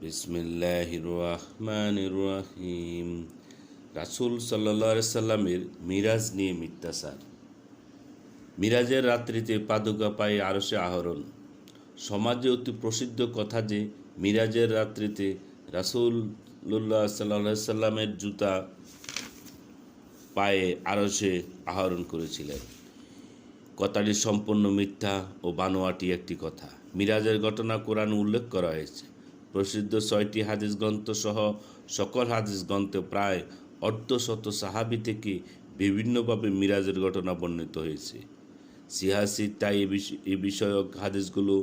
বিসমিল্লাহ রহমান রহিম রাসুল সাল্লা সাল্লামের মিরাজ নিয়ে মিথ্যাচার। মিরাজের রাত্রিতে পাদুকা পায়ে আরসে আহরণ। সমাজে অতি প্রসিদ্ধ কথা যে, মিরাজের রাত্রিতে রাসুল্লাহ সাল্লাহ সাল্লামের জুতা পায়ে আরসে আহরণ করেছিলেন। কথাটি সম্পূর্ণ মিথ্যা ও বানোয়াটি একটি কথা। মিরাজের ঘটনা কোরআন উল্লেখ করা হয়েছে। প্রসিদ্ধ ছয়টি হাদিস গ্রন্থ সহ সকল হাদিস গ্রন্থে প্রায় অর্ধশত সাহাবি থেকে বিভিন্নভাবে মিরাজের ঘটনা বর্ণিত হয়েছে। সিহাসি তাই এ বিষয়ক হাদিসগুলো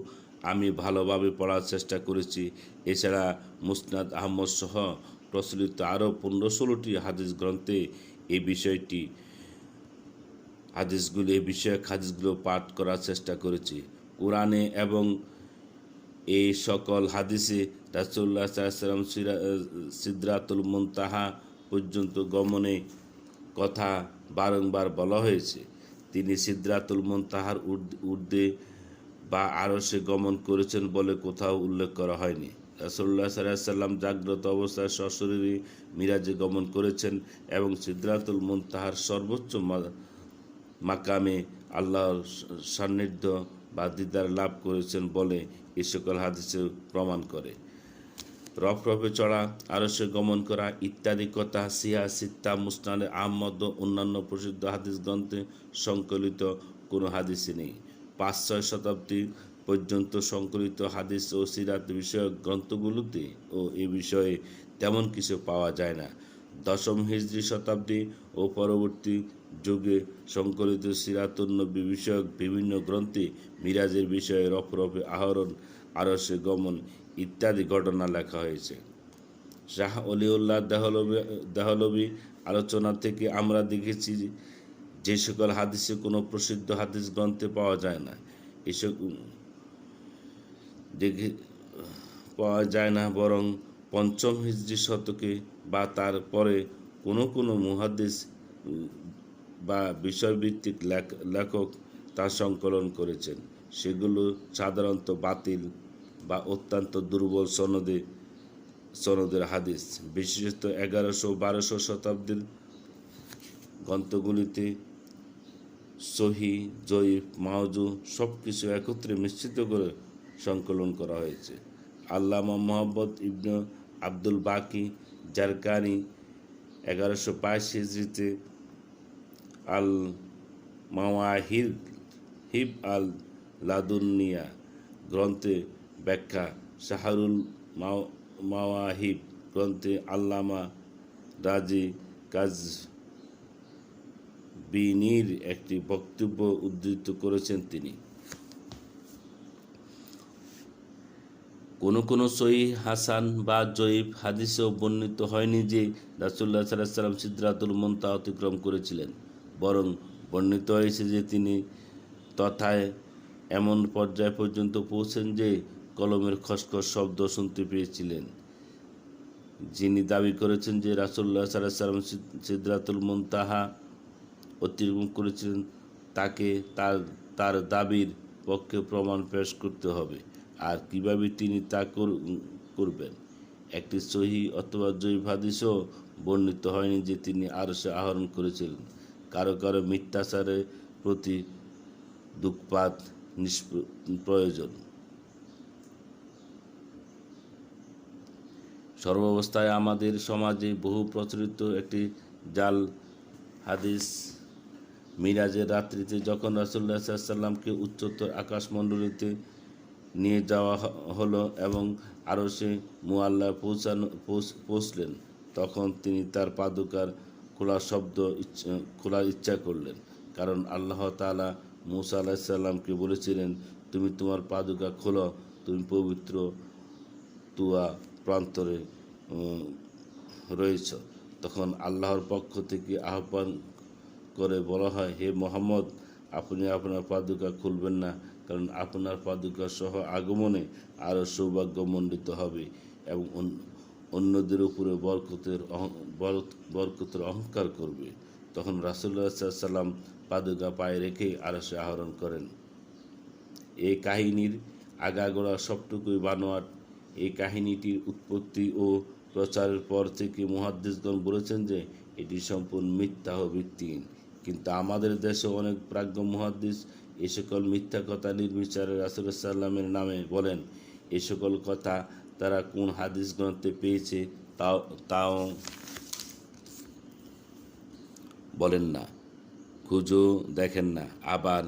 আমি ভালোভাবে পড়ার চেষ্টা করেছি। এছাড়া মুসনাদ আহমদ সহ প্রচলিত আরও পনেরো ষোলোটি হাদিস গ্রন্থে এই বিষয়টি, হাদিসগুলো, এ বিষয়ক হাদিসগুলো পাঠ করার চেষ্টা করেছি। কোরআনে এবং এই সকল হাদিসে রাসুল্লাহ সাল্লাম সিদ্রাতুল মুনতাহা পর্যন্ত গমনে কথা বারংবার বলা হয়েছে। তিনি সিদ্রাতুল মুনতাহার উর্দ- বা আরসে গমন করেছেন বলে কোথাও উল্লেখ করা হয়নি। রাসুল্লাহ সাল্লাম জাগ্রত অবস্থায় সশরীরে মিরাজে গমন করেছেন এবং সিদ্রাতুল মুনতাহার সর্বোচ্চ মাকামে আল্লাহর সান্নিধ্য বা দিদার লাভ করেছেন বলে এ সকল হাদিসে প্রমাণ করে। রফ রফে চড়া আরসে গমন করা ইত্যাদি কথা সিয়া, সিত্তা মুসনানে আহমদ ও অন্যান্য প্রসিদ্ধ হাদিস গ্রন্থে সংকলিত কোনো হাদিসই নেই। পাঁচ, ছয় শতাব্দী পর্যন্ত সংকলিত হাদিস ও সিরাত বিষয়ক গ্রন্থগুলোতে ও এ বিষয়ে তেমন কিছু পাওয়া যায় না। দশম হিজরি শতাব্দী ও পরবর্তী যুগে সংকলিত সিরাতুন্নবী বিষয়ক বিভিন্ন গ্রন্থে মিরাজের বিষয়ে রফ রফে আহরণ, আরসে গমন ইত্যাদি ঘটনা লেখা হয়েছে। শাহ অলিউল্লাহ দেহলবি দেহলবি আলোচনা থেকে আমরা দেখেছি যে সকল হাদিসে কোনো প্রসিদ্ধ হাদিস গ্রন্থে পাওয়া যায় না। এসব দেখে পাওয়া যায় না বরং পঞ্চম হিজরি শতকে বা তার পরে কোনো কোনো উম, বা বিষয়ভিত্তিক লেখ- লেখক তা সংকলন করেছেন। সেগুলো সাধারণত বাতিল বা অত্যন্ত দুর্বল সনদে সনদের হাদিস। বিশেষত এগারোশো বারোশো শতাব্দীর গ্রন্থগুলিতে সহি জয়ীফ মাওজু সব কিছু একত্রে মিশ্রিত করে সংকলন করা হয়েছে। আল্লামা মোহাম্মদ ইবনু আব্দুল বাকি, জারকানি, এগারোশো বাইশ হিজড়িতে আল মাওয়াহির হিব আল লাদুনিয়া গ্রন্থে ব্যাখ্যা, শাহরুল মাও, মাওয়াহিব গ্রন্থে আল্লামা রাজি কাজ বিনির একটি বক্তব্য উদ্ধৃত করেছেন তিনি। কোনো কোনো সহি হাসান বা জয়ীব হাদিসেও বর্ণিত হয়নি যে রাসুল্লাহ সাল্লাহ সাল্লাম সিদ্ধাতুল মন্তা অতিক্রম করেছিলেন, বরং বর্ণিত হয়েছে যে তিনি তথায় এমন পর্যায় পর্যন্ত পৌঁছেন যে কলমের খসখস শব্দ শুনতে পেয়েছিলেন। যিনি দাবি করেছেন যে রাসুল্লাহ সাল্লাহ সাল্লাম সিদ্ধাতুল মন্তাহা অতিক্রম করেছিলেন, তাকে তার তার দাবির পক্ষে প্রমাণ পেশ করতে হবে। আর কীভাবে তিনি তা কর- করবেন? একটি সহি অথবা জৈব হাদিসও বর্ণিত হয়নি যে তিনি আরও সে আহরণ করেছিলেন। কারও কারও মিথ্যাচারের প্রতি দুঃখপাত প্রয়োজন। সর্বাবস্থায় আমাদের সমাজে বহু প্রচলিত একটি জাল হাদিস, মিরাজের রাত্রিতে যখন রাসুল্লাহ সাল্লামকে উচ্চতর আকাশমণ্ডলীতে নিয়ে যাওয়া হলো এবং আরও সে মুআল্লা পৌঁছানো পৌঁছলেন। তখন তিনি তার পাদুকার খোলা শব্দ খোলার ইচ্ছা করলেন। কারণ আল্লাহ তাআলা মুসা আলাহ সাল্লামকে বলেছিলেন, তুমি তোমার পাদুকা খোলো, তুমি পবিত্র তুয়া প্রান্তরে রয়েছ। তখন আল্লাহর পক্ষ থেকে আহ্বান করে বলা হয়, হে মোহাম্মদ, আপনি আপনার পাদুকা খুলবেন না। কারণ আপনার পাদুকা সহ আগমনে আরও সৌভাগ্যমণ্ডিত হবে এবং অন্যদের উপরে বরকতের বরকতের অহংকার করবে। তখন রাসুল্লাহ সাল্লাম পাদুকা পায়ে রেখে আরও সে আহরণ করেন। এই কাহিনীর আগাগোড়া সবটুকুই বানোয়াট। এই কাহিনীটির উৎপত্তি ও প্রচারের পর থেকে মুহাদ্দিসগণ বলেছেন যে, এটি সম্পূর্ণ মিথ্যা ও ভিত্তিহীন। কিন্তু আমাদের দেশে অনেক প্রাজ্ঞ মুহাদ্দিস এ সকল মিথ্যা কথা নির্বিচারে রাসুল সাল্লামের নামে বলেন, এ সকল কথা তারা কোন হাদিস গ্রন্থে পেয়েছে তাও তাও বলেন না। খুঁজো, দেখেন না। আবার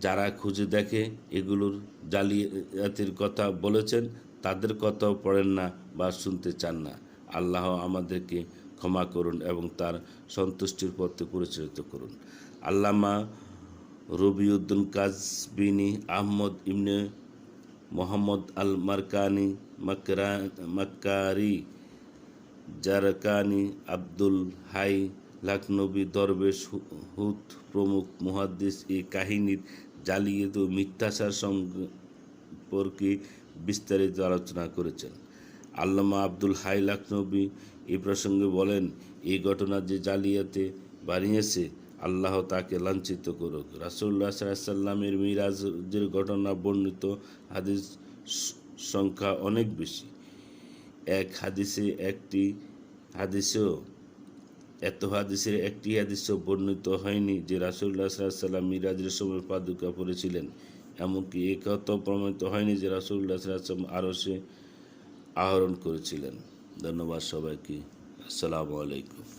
যারা খুঁজে দেখে এগুলোর জালিয়াতির কথা বলেছেন, তাদের কথাও পড়েন না বা শুনতে চান না। আল্লাহ আমাদেরকে ক্ষমা করুন এবং তার সন্তুষ্টির পথে পরিচালিত করুন। আল্লামা রবিউদ্দিন কাজবিনী আহমদ ইমনে মোহাম্মদ আল মারকানি মাকরা, মাক্কারি, জারকানি, আব্দুল হাই, লাখনবী, দরবেশ হুত প্রমুখ মুহাদ্দিস এই কাহিনীর জালিয়াত ও মিথ্যাচার সম্পর্কে বিস্তারিত আলোচনা করেছেন। আল্লামা আব্দুল হাই লাখনবী এ প্রসঙ্গে বলেন, এই ঘটনা যে জালিয়াতে বানিয়েছে, আল্লাহ তাকে লাঞ্ছিত করুক। রাসুল্লাহ সাল্লামের মিরাজের ঘটনা বর্ণিত হাদিস সংখ্যা অনেক বেশি। এক হাদিসে একটি হাদিসেও, এত হাদিসের একটি হাদিসও বর্ণিত হয়নি যে রাসুল্লাহ সাল্লাম মিরাজের সময় পাদুকা পড়েছিলেন এমনকি এ প্রমাণিত হয়নি যে রাসুল্লাহ সাল্লাম আরও সে আহরণ করেছিলেন। ধন্যবাদ সবাইকে। আসসালামু আলাইকুম।